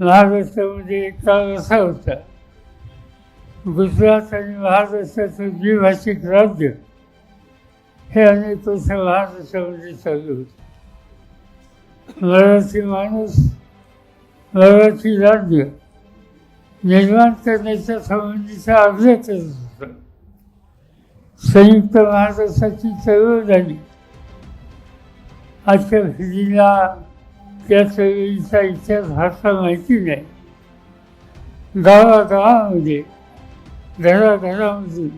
महाराष्ट्रामध्ये एक काळ असा होता. गुजरात आणि महाराष्ट्राचं द्विभाषिक राज्य हे अनेक वर्ष महाराष्ट्रामध्ये चालू होते. मराठी माणूस मराठी राज्य निर्माण करण्याच्या संबंधीचा आग्रह करत होता. संयुक्त महाराष्ट्राची चळवळ झाली. आजच्या पिढीला त्या चळवळीचा इतिहास फारसा माहिती नाही. गावागावामध्ये घराघरामध्ये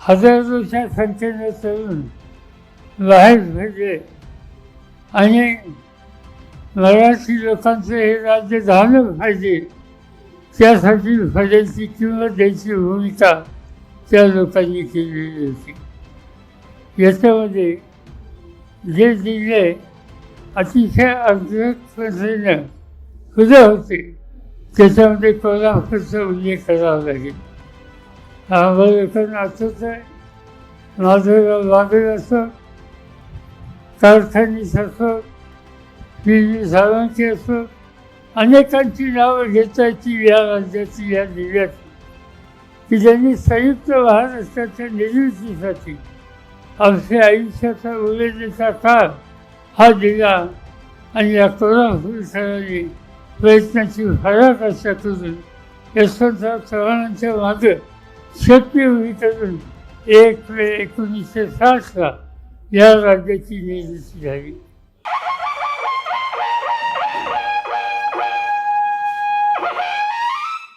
हजारोच्या संख्येने तरुण बाहेर भेटले. आणि मराठी लोकांचं हे राज्य झालं पाहिजे त्यासाठी फळ्याची किंमत द्यायची भूमिका त्या लोकांनी केलेली होती. याच्यामध्ये जे जिल्हे अतिशय अग्रपणे खुले होते. त्याच्यामध्ये कोल्हापूरचा उल्लेख करावा लागेल. आम्हाला आठवत आहे माधुराव बागेल असो कारखानीस असो पी व्ही सावंती असो अनेकांची नावं घेता येतील या राज्याची या जिल्ह्यात की ज्यांनी संयुक्त महाराष्ट्राच्या निर्मितीसाठी आमच्या आयुष्याचा उल्लेखाचा काळ हा दिला आणि या कोल्हापूर सरांनी प्रयत्नाची अशा करून यशवंतराव चव्हाणांच्या मागे शक्य उभी करून एक मे एकोणीसशे साठला या राज्याची निर्मिती झाली.